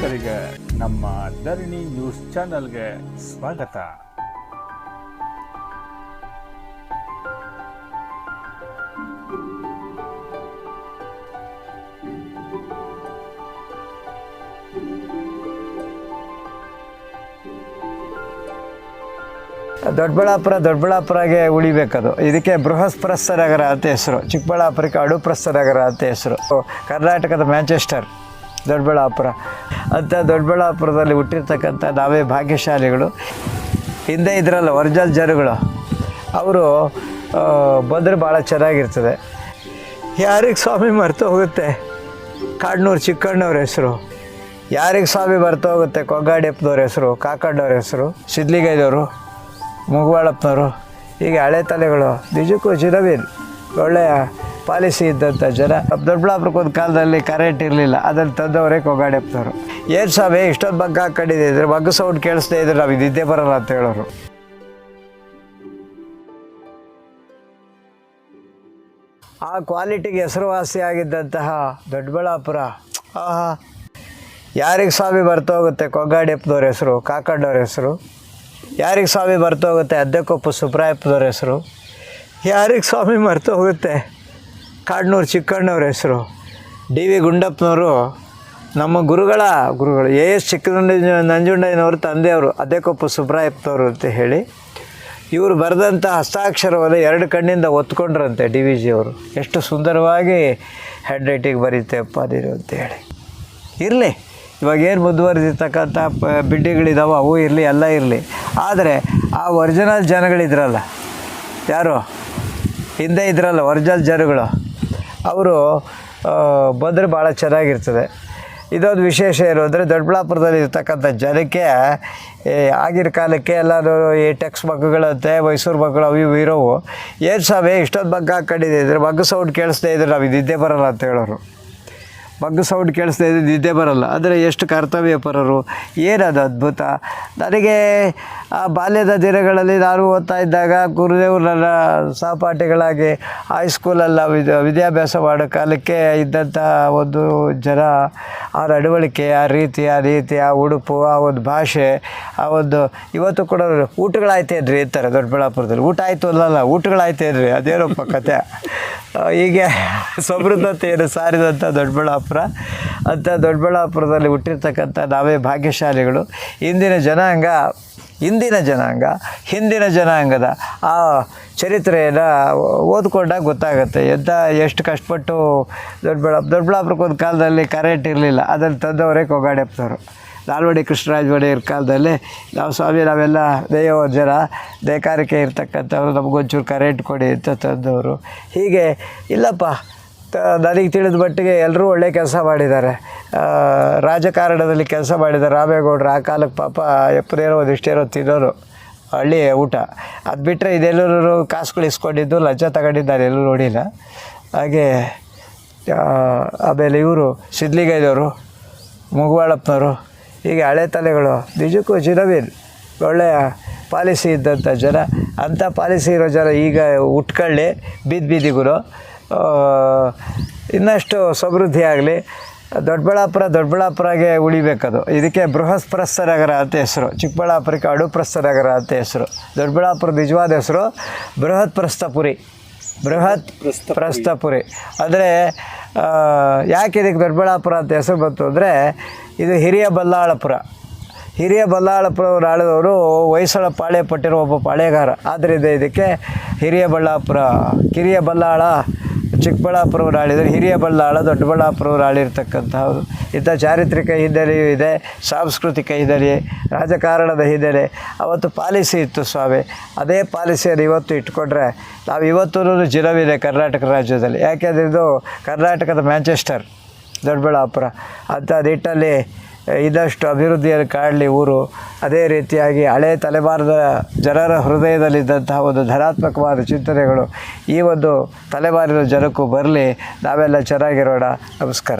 ವೀಕ್ಷಕರಿಗೆ ನಮ್ಮ ಧರಣಿ ನ್ಯೂಸ್ ಚಾನೆಲ್ಗೆ ಸ್ವಾಗತ. ದೊಡ್ಡಬಳ್ಳಾಪುರ, ದೊಡ್ಡಬಳ್ಳಾಪುರಗೆ ಉಳಿಬೇಕದು. ಇದಕ್ಕೆ ಬೃಹಸ್ಪರಸ್ಥ ನಗರ ಅಂತ ಹೆಸರು. ಚಿಕ್ಕಬಳ್ಳಾಪುರಕ್ಕೆ ಅಡುಪ್ರಸ್ಥ ನಗರ ಅಂತ ಹೆಸರು. ಕರ್ನಾಟಕದ ಮ್ಯಾಂಚೆಸ್ಟರ್. ದೊಡ್ಡಬಳ್ಳಾಪುರ. ಅಂಥ ದೊಡ್ಡಬಳ್ಳಾಪುರದಲ್ಲಿ ಹುಟ್ಟಿರ್ತಕ್ಕಂಥ ನಾವೇ ಭಾಗ್ಯಶಾಲಿಗಳು. ಹಿಂದೆ ಇದ್ರಲ್ಲ ಒರಿಜಿನಲ್ ಜನಗಳು ಅವರು ಬಂದರೆ ಭಾಳ ಚೆನ್ನಾಗಿರ್ತದೆ. ಯಾರಿಗೆ ಸ್ವಾಮಿ ಮರೆತು ಹೋಗುತ್ತೆ? ಕಾಡ್ನೂರು ಚಿಕ್ಕಣ್ಣವ್ರ ಹೆಸರು. ಯಾರಿಗೆ ಸ್ವಾಮಿ ಮರೆತು ಹೋಗುತ್ತೆ? ಕೊಗ್ಗಾಡಿಯಪ್ಪನವ್ರ ಹೆಸರು, ಕಾಕಣ್ಣವ್ರ ಹೆಸರು, ಸಿದ್ಲಿಗೈದವರು, ಮುಗುವಾಳಪ್ಪನವರು. ಹೀಗೆ ಹಳೆ ತಲೆಗಳು. ನಿಜಕ್ಕೂ ಜಿನವೀನ್ ಒಳ್ಳೆಯ ಪಾಲಿಸಿ ಇದ್ದಂಥ ಜನ ದೊಡ್ಡಬಳ್ಳಾಪುರಕ್ಕೆ ಒಂದು ಕಾಲದಲ್ಲಿ ಕರೆಂಟ್ ಇರಲಿಲ್ಲ ಅದನ್ನು ತಂದವರೇ ಕೊಗಾಡೆಪ್ತವ್ರು. ಏನು ಸ್ವಾಮಿ, ಇಷ್ಟೊಂದು ಬಗ್ಗ ಇದ್ರೆ ಮಗ್ಗ ಸೌಂಡ್ ಕೇಳಿಸ್ತಾ ಇದ್ರೆ ನಾವು ಇದ್ದೇ ಬರಲ್ಲ ಅಂತ ಹೇಳೋರು. ಆ ಕ್ವಾಲಿಟಿಗೆ ಹೆಸರುವಾಸಿಯಾಗಿದ್ದಂತಹ ದೊಡ್ಡಬಳ್ಳಾಪುರ, ಆಹಾ. ಯಾರಿಗೆ ಸ್ವಾಮಿ ಬರ್ತೋಗುತ್ತೆ ಹೋಗುತ್ತೆ ಕೊಗ್ಗಾಡಿಯಪ್ಪನವ್ರ ಹೆಸರು, ಕಾಕಣ್ಣವ್ರ ಹೆಸರು? ಯಾರಿಗೆ ಸ್ವಾಮಿ ಬರ್ತೋಗುತ್ತೆ ಅದ್ದೆಕೊಪ್ಪು ಸುಬ್ರಾಯಪ್ಪದವ್ರ ಹೆಸರು? ಯಾರಿಗೆ ಸ್ವಾಮಿ ಮರ್ತು ಹೋಗುತ್ತೆ ಕಾಡ್ನೂರು ಚಿಕ್ಕಣ್ಣವ್ರ ಹೆಸರು. ಡಿ ವಿ ಗುಂಡಪ್ಪನವರು ನಮ್ಮ ಗುರುಗಳ ಗುರುಗಳು, ಎ ಎಸ್ ಚಿಕ್ಕದಂಡ, ನಂಜುಂಡಯ್ಯನವರು ತಂದೆಯವರು ಅದ್ದೆಕೊಪ್ಪು ಸುಬ್ರಾಯಪ್ಪನವರು ಅಂತ ಹೇಳಿ. ಇವರು ಬರೆದಂಥ ಹಸ್ತಾಕ್ಷರವನ್ನು ಎರಡು ಕಣ್ಣಿಂದ ಒತ್ಕೊಂಡ್ರಂತೆ ಡಿ ವಿ ಜಿಯವರು ಎಷ್ಟು ಸುಂದರವಾಗಿ ಹ್ಯಾಂಡ್ ರೈಟಿಂಗ್ ಅದಿರು ಅಂತ ಹೇಳಿ. ಇರಲಿ, ಇವಾಗ ಏನು ಮುಂದುವರೆದಿರ್ತಕ್ಕಂಥ ಬಿಡ್ಡಿಗಳಿದಾವೆ ಅವು ಇರಲಿ, ಎಲ್ಲ ಇರಲಿ. ಆದರೆ ಆ ಒರಿಜಿನಲ್ ಜನಗಳಿದ್ರಲ್ಲ, ಯಾರು? ಹಿಂದೆ ಇದ್ರಲ್ಲ ಒರಿಜಿನಲ್ ಜನಗಳು. ಅವರು ಬಂದರೆ ಭಾಳ ಚೆನ್ನಾಗಿರ್ತದೆ. ಇದೊಂದು ವಿಶೇಷ ಏನು ಅಂದರೆ ದೊಡ್ಡಬಳ್ಳಾಪುರದಲ್ಲಿ ಇರ್ತಕ್ಕಂಥ ಜನಕ್ಕೆ ಆಗಿನ ಕಾಲಕ್ಕೆ ಎಲ್ಲರೂ ಈ ಟೆಕ್ಸ್ ಮಗ್ಗುಗಳಂತೆ ಮೈಸೂರು ಮಗ್ಗಳು ಅವು ಇವು ಇರೋವು. ಏನು ಸ್ವಾಮಿ, ಇಷ್ಟೊಂದು ಮಗ್ಗ ಹಾಕೊಂಡಿದ್ದಿದ್ರೆ ಮಗ್ಗು ಸೌಂಡ್ ಕೇಳಿಸ್ತಾ ಇದ್ರೆ ನಾವು ಇದ್ದೇ ಬರೋಲ್ಲ ಅಂತ ಹೇಳೋರು. ಮಗ್ಗು ಸೌಂಡ್ ಕೇಳಿಸ್ತಾ ಇದ್ದು ನಿದ್ದೆ ಬರಲ್ಲ. ಆದರೆ ಎಷ್ಟು ಕರ್ತವ್ಯ ಪರರು. ಏನದು ಅದ್ಭುತ. ನನಗೆ ಆ ಬಾಲ್ಯದ ದಿನಗಳಲ್ಲಿ ನಾನು ಓದ್ತಾ ಇದ್ದಾಗ ಗುರುದೇವರನ್ನ ಸಹಪಾಠಿಗಳಾಗಿ ಹೈಸ್ಕೂಲಲ್ಲಿ ವಿದ್ಯಾ ವಿದ್ಯಾಭ್ಯಾಸ ಮಾಡೋ ಕಾಲಕ್ಕೆ ಇದ್ದಂಥ ಒಂದು ಜನ, ಆ ನಡವಳಿಕೆ, ಆ ರೀತಿ ಆ ರೀತಿ, ಆ ಉಡುಪು, ಆ ಒಂದು ಭಾಷೆ, ಆ ಒಂದು ಇವತ್ತು ಕೂಡ ಊಟಗಳಾಯ್ತೇನ್ರಿ ಅಂತಾರೆ ದೊಡ್ಡಬಳ್ಳಾಪುರದಲ್ಲಿ. ಊಟ ಆಯಿತು ಅಲ್ಲಲ್ಲ, ಊಟಗಳಾಯ್ತೇನ್ರಿ? ಅದೇನಪ್ಪ ಕತೆ. ಹೀಗೆ ಸಮೃದ್ಧತೆಯನ್ನು ಸಾರಿದಂಥ ದೊಡ್ಡಬಳ್ಳಾಪುರ. ಅಂತ ದೊಡ್ಡಬಳ್ಳಾಪುರದಲ್ಲಿ ಹುಟ್ಟಿರ್ತಕ್ಕಂಥ ನಾವೇ ಭಾಗ್ಯಶಾಲಿಗಳು. ಇಂದಿನ ಜನಾಂಗ ಇಂದಿನ ಜನಾಂಗ, ಹಿಂದಿನ ಜನಾಂಗದ ಆ ಚರಿತ್ರೆಯನ್ನು ಓದ್ಕೊಂಡಾಗ ಗೊತ್ತಾಗುತ್ತೆ. ಎಂಥ ಎಷ್ಟು ಕಷ್ಟಪಟ್ಟು ದೊಡ್ಡಬಳ್ಳಾಪುರ ದೊಡ್ಡಬಳ್ಳಾಪುರಕ್ಕೆ ಒಂದು ಕಾಲದಲ್ಲಿ ಕರೆಂಟ್ ಇರಲಿಲ್ಲ. ಅದನ್ನು ತಂದವರೇ ಕೊಗಾಡೆಪ್ಪನವರು ನಾಲ್ವಡಿ ಕೃಷ್ಣರಾಜ ಒಡೆಯರ್ ಕಾಲದಲ್ಲಿ ನಾವು ಸ್ವಾಮಿ, ನಾವೆಲ್ಲ ದೈವ ಜನ ನೇಕಾರಿಕೆ ಇರ್ತಕ್ಕಂಥವ್ರು, ನಮಗೊಂಚೂರು ಕರೆಂಟ್ ಕೊಡಿ ಅಂತ ತಂದವರು. ಹೀಗೆ, ಇಲ್ಲಪ್ಪ, ತ, ನನಗೆ ತಿಳಿದ ಮಟ್ಟಿಗೆ ಎಲ್ಲರೂ ಒಳ್ಳೆ ಕೆಲಸ ಮಾಡಿದ್ದಾರೆ. ರಾಜಕಾರಣದಲ್ಲಿ ಕೆಲಸ ಮಾಡಿದ್ದಾರೆ. ರಾಮೇಗೌಡರು ಆ ಕಾಲಕ್ಕೆ ಪಾಪ ಎಪ್ಪನೇನೋ ಒಂದಿಷ್ಟೇನೋ ತಿನ್ನೋರು, ಹಳ್ಳಿ ಊಟ. ಅದು ಬಿಟ್ಟರೆ ಇದೆಲ್ಲರೂ ಕಾಸುಗಳು ಇಸ್ಕೊಂಡಿದ್ದು ಲಂಚ ತಗೊಂಡಿದ್ದಾರೆ ಎಲ್ಲೂ ನೋಡಿಲ್ಲ. ಹಾಗೆ ಆಮೇಲೆ ಇವರು ಸಿದ್ಲಿಗೈದವರು, ಮುಗುವಾಳಪ್ಪನವರು ಹೀಗೆ ಹಳೆ ತಲೆಗಳು. ನಿಜಕ್ಕೂ ಚಿರವೀರ್ ಒಳ್ಳೆಯ ಪಾಲಿಸಿ ಇದ್ದಂಥ ಜನ. ಅಂಥ ಪಾಲಿಸಿ ಇರೋ ಜನ ಈಗ ಉಟ್ಕೊಳ್ಳಿ ಬೀದಿ ಬೀದಿಗೂ ಇನ್ನಷ್ಟು ಸಮೃದ್ಧಿ ಆಗಲಿ. ದೊಡ್ಡಬಳ್ಳಾಪುರ ದೊಡ್ಡಬಳ್ಳಾಪುರಗೆ ಉಳಿಬೇಕದು. ಇದಕ್ಕೆ ಬೃಹಸ್ಪರಸ್ಥ ನಗರ ಅಂತ ಹೆಸರು. ಚಿಕ್ಕಬಳ್ಳಾಪುರಕ್ಕೆ ಅಡುಪ್ರಸ್ಥ ನಗರ ಅಂತ ಹೆಸರು. ದೊಡ್ಡಬಳ್ಳಾಪುರ ನಿಜವಾದ ಹೆಸರು ಬೃಹತ್ ಪ್ರಸ್ಥಪುರಿ ಬೃಹತ್ ಪ್ರಸ್ಥಪುರಿ. ಅಂದರೆ ಯಾಕೆ ಇದಕ್ಕೆ ದೊಡ್ಡಬಳ್ಳಾಪುರ ಅಂತ ಹೆಸರು ಬಂತು ಅಂದರೆ ಇದು ಹಿರಿಯ ಬಲ್ಲಾಳಪುರ. ಹಿರಿಯ ಬಲ್ಲಾಳಪುರವರು ಆಳಿದವರು ಹೊಯ್ಸಳ ಪಾಳೆ ಪಟ್ಟಿರೋ ಒಬ್ಬ ಪಾಳೆಗಾರ ಆದ್ದರಿಂದ ಇದಕ್ಕೆ ಹಿರಿಯ ಬಳ್ಳಾಪುರ, ಕಿರಿಯ ಬಲ್ಲಾಳ ಚಿಕ್ಕಬಳ್ಳಾಪುರವ್ರು ಆಳಿದರು. ಹಿರಿಯ ಬಲ್ಲಾಳ ದೊಡ್ಡಬಳ್ಳಾಪುರವ್ರು ಆಳಿರ್ತಕ್ಕಂಥವ್ರು ಇಂಥ ಚಾರಿತ್ರಿಕ ಹಿನ್ನೆಲೆಯೂ ಇದೆ, ಸಾಂಸ್ಕೃತಿಕ ಹಿನ್ನೆಲೆ, ರಾಜಕಾರಣದ ಹಿನ್ನೆಲೆ. ಅವತ್ತು ಪಾಲಿಸಿ ಇತ್ತು ಸ್ವಾಮಿ. ಅದೇ ಪಾಲಿಸಿಯನ್ನು ಇವತ್ತು ಇಟ್ಕೊಂಡ್ರೆ ನಾವು ಇವತ್ತೂ ಜಿಲವಿದೆ ಕರ್ನಾಟಕ ರಾಜ್ಯದಲ್ಲಿ. ಯಾಕೆಂದರೆ ಇದು ಕರ್ನಾಟಕದ ಮ್ಯಾಂಚೆಸ್ಟರ್, ದೊಡ್ಡಬಳ್ಳಾಪುರ. ಅಂಥ ನಿಟ್ಟಲ್ಲಿ ಇದಷ್ಟು ಅಭಿವೃದ್ಧಿಯನ್ನು ಕಾಣಲಿ ಊರು. ಅದೇ ರೀತಿಯಾಗಿ ಹಳೆ ತಲೆಮಾರದ ಜನರ ಹೃದಯದಲ್ಲಿದ್ದಂತಹ ಒಂದು ಧನಾತ್ಮಕವಾದ ಚಿಂತನೆಗಳು ಈ ಒಂದು ತಲೆಮಾರಿನ ಜನಕ್ಕೂ ಬರಲಿ. ನಾವೆಲ್ಲ ಚೆನ್ನಾಗಿರೋಣ. ನಮಸ್ಕಾರ.